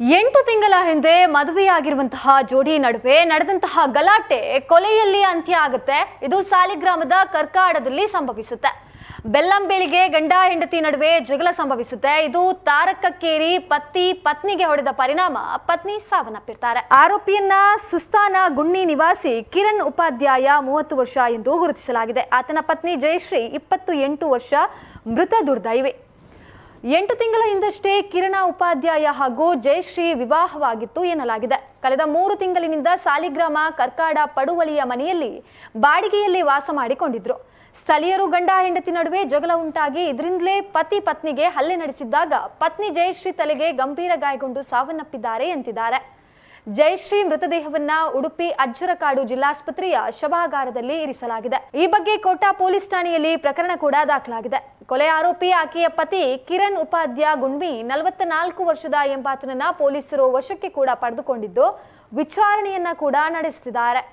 ಎಂಟು ತಿಂಗಳ ಹಿಂದೆ ಮದುವೆಯಾಗಿರುವಂತಹ ಜೋಡಿ ನಡುವೆ ನಡೆದಂತಹ ಗಲಾಟೆ ಕೊಲೆಯಲ್ಲಿ ಅಂತ್ಯ ಆಗುತ್ತೆ. ಇದು ಸಾಲಿಗ್ರಾಮದ ಕರ್ಕಾಡದಲ್ಲಿ ಸಂಭವಿಸುತ್ತೆ. ಬೆಲ್ಲಂಬೇಳಿಗೆ ಗಂಡ ಹೆಂಡತಿ ನಡುವೆ ಜಗಳ ಸಂಭವಿಸುತ್ತೆ. ಇದು ತಾರಕಕ್ಕೇರಿ ಪತಿ ಪತ್ನಿಗೆ ಹೊಡೆದ ಪರಿಣಾಮ ಪತ್ನಿ ಸಾವನ್ನಪ್ಪಿರ್ತಾರೆ. ಆರೋಪಿಯನ್ನ ಸುಸ್ತಾನ ಗುಣ್ಣಿ ನಿವಾಸಿ ಕಿರಣ್ ಉಪಾಧ್ಯಾಯ ಮೂವತ್ತು ವರ್ಷ ಎಂದು ಗುರುತಿಸಲಾಗಿದೆ. ಆತನ ಪತ್ನಿ ಜಯಶ್ರೀ ಇಪ್ಪತ್ತು ಎಂಟು ವರ್ಷ ಮೃತ ದುರ್ದೈವಿ. ಎಂಟು ತಿಂಗಳ ಹಿಂದಷ್ಟೇ ಕಿರಣ ಉಪಾಧ್ಯಾಯ ಹಾಗೂ ಜಯಶ್ರೀ ವಿವಾಹವಾಗಿತ್ತು ಎನ್ನಲಾಗಿದೆ. ಕಳೆದ ಮೂರು ತಿಂಗಳಿನಿಂದ ಸಾಲಿಗ್ರಾಮ, ಕರ್ಕಾಡ ಪಡುವಳಿಯ ಮನೆಯಲ್ಲಿ ಬಾಡಿಗೆಯಲ್ಲಿ ವಾಸ ಮಾಡಿಕೊಂಡಿದ್ರು. ಸ್ಥಳೀಯರು ಗಂಡ ಹೆಂಡತಿ ನಡುವೆ ಜಗಳ ಉಂಟಾಗಿ ಇದರಿಂದಲೇ ಪತಿ ಪತ್ನಿಗೆ ಹಲ್ಲೆ ನಡೆಸಿದ್ದಾಗ ಪತ್ನಿ ಜಯಶ್ರೀ ತಲೆಗೆ ಗಂಭೀರ ಗಾಯಗೊಂಡು ಸಾವನ್ನಪ್ಪಿದ್ದಾರೆ ಎಂತಿದ್ದಾರೆ. ಜಯಶ್ರೀ ಮೃತದೇಹವನ್ನ ಉಡುಪಿ ಅಜ್ಜರಕಾಡು ಜಿಲ್ಲಾಸ್ಪತ್ರೆಯ ಶವಾಗಾರದಲ್ಲಿ ಇರಿಸಲಾಗಿದೆ. ಈ ಬಗ್ಗೆ ಕೋಟಾ ಪೊಲೀಸ್ ಠಾಣೆಯಲ್ಲಿ ಪ್ರಕರಣ ಕೂಡ ದಾಖಲಾಗಿದೆ. ಕೊಲೆ ಆರೋಪಿ ಆಕೆಯ ಪತಿ ಕಿರಣ್ ಉಪಾಧ್ಯ ಗುಂಡ್ಮಿ ನಲವತ್ತ ನಾಲ್ಕು ವರ್ಷದ ಎಂಬಾತನನ್ನ ಪೊಲೀಸರು ವಶಕ್ಕೆ ಕೂಡ ಪಡೆದುಕೊಂಡಿದ್ದು, ವಿಚಾರಣೆಯನ್ನ ಕೂಡ ನಡೆಸುತ್ತಿದ್ದಾರೆ.